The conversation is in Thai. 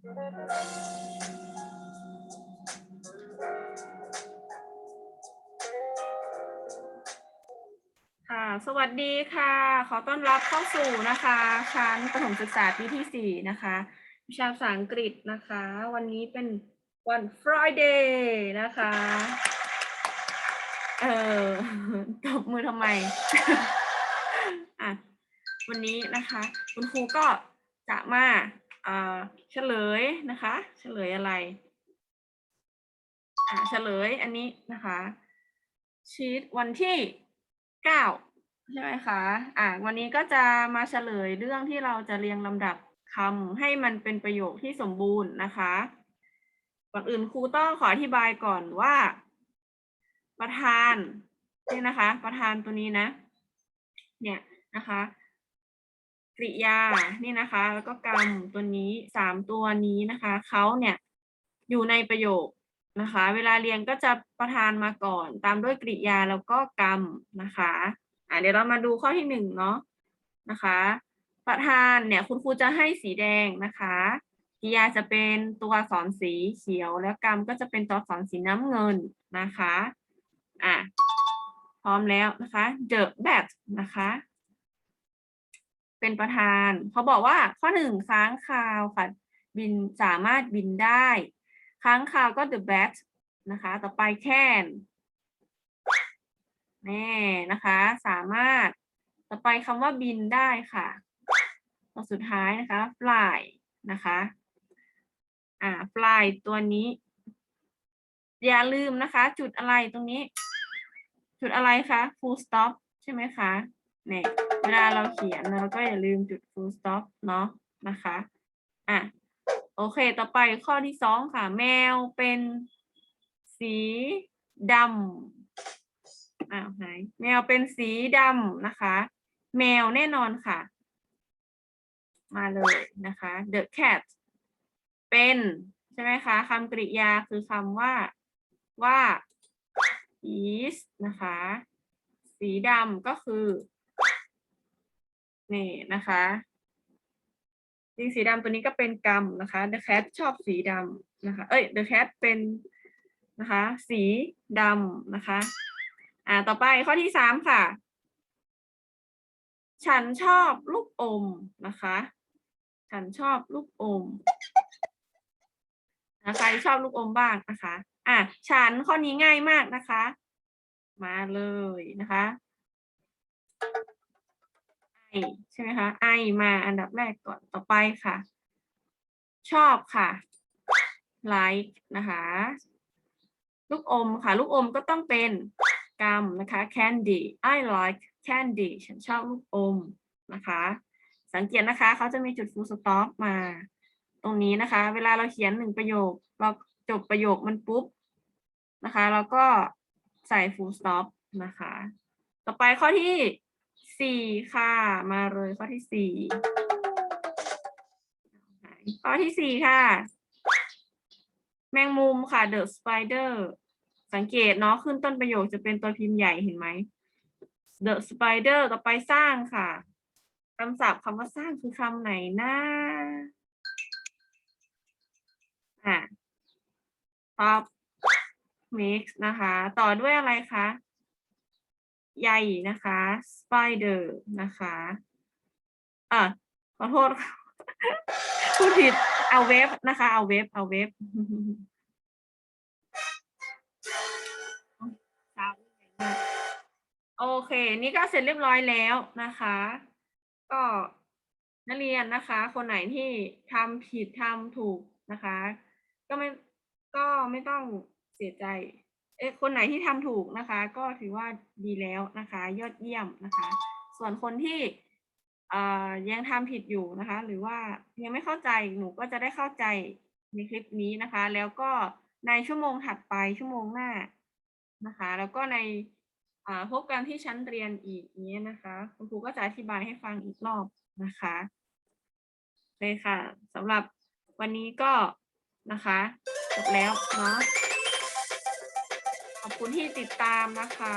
ค่ะ สวัสดีค่ะ ขอต้อนรับเข้าสู่นะคะ ชั้นประถมศึกษาปีที่สี่นะคะ วิชาภาษาอังกฤษนะคะ วันนี้เป็นวัน Friday นะคะ เออตบมือทำไม อะ วันนี้นะคะ คุณครูก็จะมา อ่าเฉลยนะคะ เฉลยอะไรอ่าเฉลยอันนี้นะคะชีตวันที่เก้าใช่ไหมคะอ่าวันนี้ก็จะมาเฉลยเรื่องที่เราจะเรียงลำดับคำให้มันเป็นประโยคที่สมบูรณ์นะคะก่อนอื่นครูต้องขออธิบายก่อนว่า ประธานนี่นะคะ ประธานตัวนี้นะ เนี่ยนะคะ กริยานี่นะคะ แล้วก็กรรมตัวนี้สามตัวนี้นะคะเขาเนี่ยอยู่ในประโยคนะคะ เวลาเรียนก็จะประธานมาก่อน ตามด้วยกริยาแล้วก็กรรมนะคะอ่าเดี๋ยวเรามาดูข้อที่หนึ่งเนาะนะคะ ประธานเนี่ยคุณครูจะให้สีแดงนะคะกริยาจะเป็นตัวอักษรสีเขียว แล้วกรรมก็จะเป็นตัวอักษรสีน้ำเงินนะคะอะพร้อมแล้วนะคะ the bat นะคะ เป็นประธานเขาบอกว่าข้อหนึ่งค้างคาวค่ะ บินสามารถบินได้ ค้างคาวก็ the bat นะคะ ต่อไป can แน่นะคะ สามารถต่อไปคำว่าบินได้ค่ะตัวสุดท้ายนะคะ fly นะคะอ่า fly ตัวนี้ อย่าลืมนะคะ จุดอะไรตรงนี้ จุดอะไรคะ full stop ใช่ไหมคะเนี่ย เวลาเราเขียนเราก็อย่าลืมจุด full stop เนาะนะคะอะโอเค ต่อไปข้อที่สองค่ะ แมวเป็นสีดำอ้าวไหนแมวเป็นสีดำนะคะ แมวแน่นอนค่ะ มาเลยนะคะ the cat เป็นใช่ไหมคะคำกริยาคือคำว่าว่า is นะคะ สีดำก็คือ นี่นะคะจริงสีดำตัวนี้ก็เป็นกรรมนะคะ the cat ชอบสีดำนะคะ เอ้ย the cat เป็นนะคะ สีดำนะคะ อ่า ต่อไปข้อที่สามค่ะ ฉันชอบลูกอมนะคะ ฉันชอบลูกอมนะใครชอบลูกอมบ้างนะคะ อะ ฉันข้อนี้ง่ายมากนะคะ มาเลยนะคะ ใช่ไหมคะไอมาอันดับแรกก่อนต่อไปค่ะ ชอบค่ะ like นะคะ ลูกอมค่ะ ลูกอมก็ต้องเป็นกรรมนะคะ candy I like candy ฉันชอบลูกอมนะคะ สังเกตนะคะเขาจะมีจุด full stop มา ตรงนี้นะคะ เวลาเราเขียนหนึ่งประโยค เราจบประโยคมันปุ๊บนะคะเราก็ใส่ full stop นะคะ ต่อไปข้อที่ สี่ค่ะ มาเลยข้อที่สี่ข้อที่สี่ค่ะ แมงมุมค่ะ the spider สังเกตเนาะขึ้นต้นประโยคจะเป็นตัวพิมพ์ใหญ่เห็นไหม the spider ต่อไปสร้างค่ะคำศัพท์คำว่าสร้างคือคำไหนนะอะ top mix นะคะ ต่อด้วยอะไรคะ ใยนะคะ spider นะคะอะขอโทษพูดผิดเอาเว็บนะคะ เอาเว็บเอาเว็บโอเค นี่ก็เสร็จเรียบร้อยแล้วนะคะ ก็นักเรียนนะคะ คนไหนที่ทำผิดทำถูกนะคะ ก็ไม่ก็ไม่ต้องเสียใจ เอคนไหนที่ทำถูกนะคะ ก็ถือว่าดีแล้วนะคะ ยอดเยี่ยมนะคะ ส่วนคนที่ยังทำผิดอยู่นะคะ หรือว่ายังไม่เข้าใจหนูก็จะได้เข้าใจในคลิปนี้นะคะ แล้วก็ในชั่วโมงถัดไปชั่วโมงหน้านะคะ แล้วก็ในพบกันที่ชั้นเรียนอีกนี้ยนะคะ คุณครูก็จะอธิบายให้ฟังอีกรอบนะคะเลยค่ะสำหรับวันนี้ก็นะคะจบแล้วเนาะ ขอบคุณที่ติดตามนะคะ